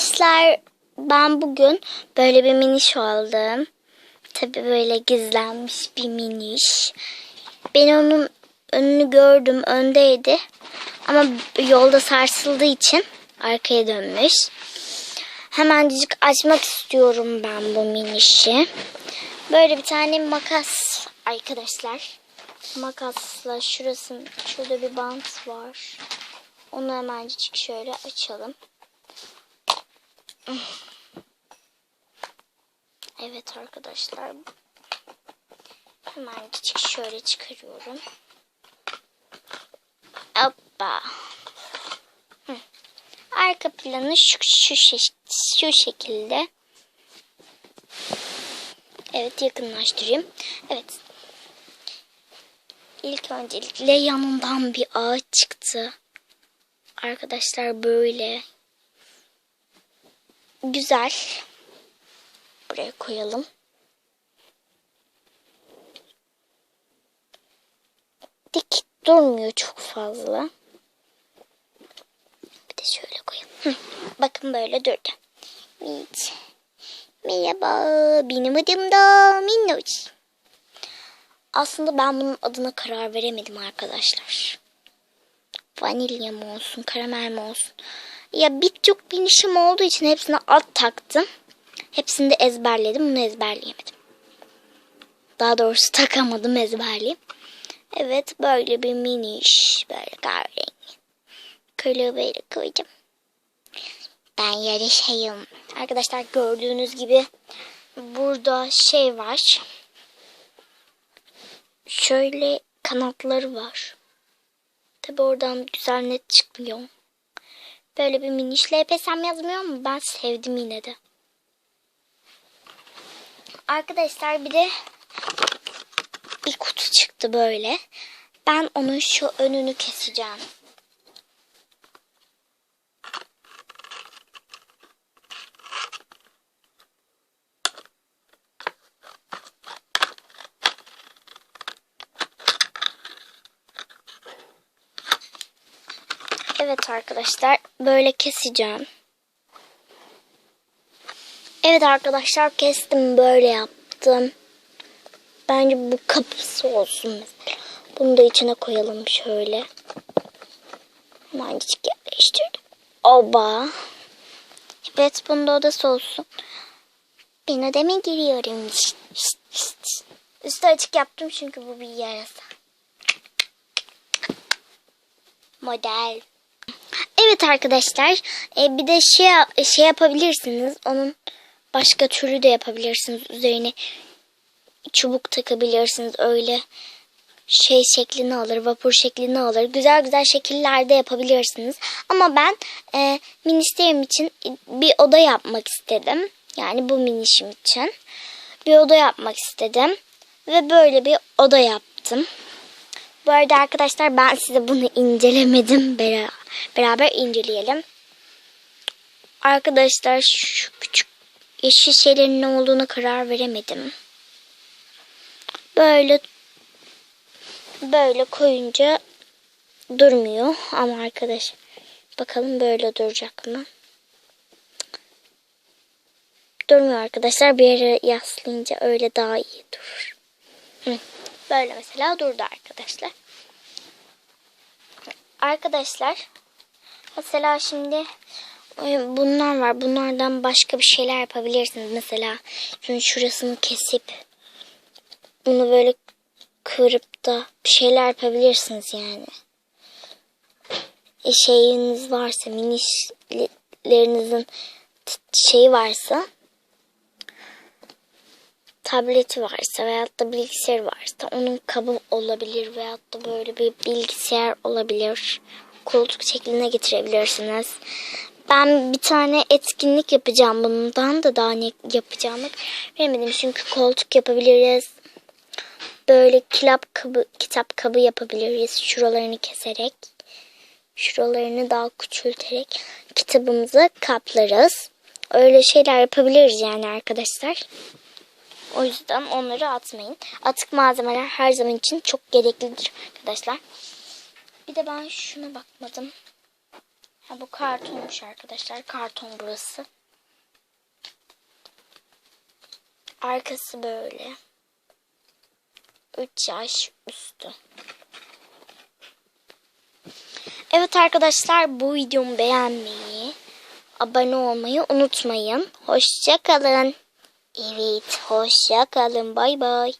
Arkadaşlar ben bugün böyle bir miniş aldım. Tabii böyle gizlenmiş bir miniş. Ben onun önünü gördüm öndeydi. Ama yolda sarsıldığı için arkaya dönmüş. Hemencik açmak istiyorum ben bu minişi. Böyle bir tane makas arkadaşlar. Makasla şurası şurada bir bant var. Onu hemencik şöyle açalım. Evet arkadaşlar. Hemencik şöyle çıkarıyorum. Hoppa. Arka planı şu, şu, şu şekilde. Evet yakınlaştırayım. Evet. İlk öncelikle yanından bir ağaç çıktı. Arkadaşlar böyle. Güzel. Buraya koyalım. Dik durmuyor çok fazla. Bir de şöyle koyalım. Hı. Bakın böyle durdu. Evet. Merhaba. Benim adım da Minnoş. Aslında ben bunun adına karar veremedim arkadaşlar. Vanilya mı olsun, karamel mi olsun. Ya birçok binişim olduğu için hepsine ad taktım. Hepsini de ezberledim. Bunu ezberleyemedim. Daha doğrusu takamadım ezberleyeyim. Evet böyle bir miniş. Böyle kahverengi. Kılığı koydum. Ben yarışayım. Arkadaşlar gördüğünüz gibi burada şey var. Şöyle kanatları var. Tabi oradan güzel net çıkmıyor. Böyle bir miniş LPSM yazmıyor mu? Ben sevdim yine de. Arkadaşlar bir de bir kutu çıktı böyle. Ben onun şu önünü keseceğim. Evet arkadaşlar böyle keseceğim. Evet arkadaşlar kestim böyle yaptım. Bence bu kapısı olsun mesela. Bunu da içine koyalım şöyle. Mancık yerleştirdim. Oba. Evet bunda odası olsun. Ben odama giriyorum. Şşt. Üstü açık yaptım çünkü bu bir yarasa. Model. Evet arkadaşlar e, bir de şey şey yapabilirsiniz. Onun başka türü de yapabilirsiniz. Üzerine çubuk takabilirsiniz. Öyle şey şeklini alır, vapur şeklini alır. Güzel güzel şekillerde yapabilirsiniz. Ama ben e, ministerim için bir oda yapmak istedim. Yani bu minişim için. Bir oda yapmak istedim. Ve böyle bir oda yaptım. Bu arada arkadaşlar ben size bunu incelemedim. Bera- Beraber inceleyelim. Arkadaşlar şu küçük yeşil şeylerin ne olduğunu karar veremedim. Böyle böyle koyunca durmuyor ama arkadaş bakalım böyle duracak mı? Durmuyor arkadaşlar. Bir yere yaslayınca öyle daha iyi durur. Böyle mesela durdu arkadaşlar. Arkadaşlar mesela şimdi e, bunlar var. Bunlardan başka bir şeyler yapabilirsiniz. Mesela şunun şurasını kesip bunu böyle kırıp da bir şeyler yapabilirsiniz yani. E, şeyiniz varsa minişlerinizin şeyi varsa tableti varsa veyahut da bilgisayar varsa onun kabı olabilir veyahut da böyle bir bilgisayar olabilir. Koltuk şekline getirebilirsiniz. Ben bir tane etkinlik yapacağım bundan da daha ne yapacağımı bilemedim. Çünkü koltuk yapabiliriz. Böyle kitap kabı, kitap kabı yapabiliriz. Şuralarını keserek. Şuralarını daha küçülterek kitabımızı kaplarız. Öyle şeyler yapabiliriz yani arkadaşlar. O yüzden onları atmayın. Atık malzemeler her zaman için çok gereklidir arkadaşlar. Bir de ben şuna bakmadım. Ha, bu kartonmuş arkadaşlar. Karton burası. Arkası böyle. 3 yaş üstü. Evet arkadaşlar bu videomu beğenmeyi, abone olmayı unutmayın. Hoşça kalın. Evet, hoşça kalın. Bay bay.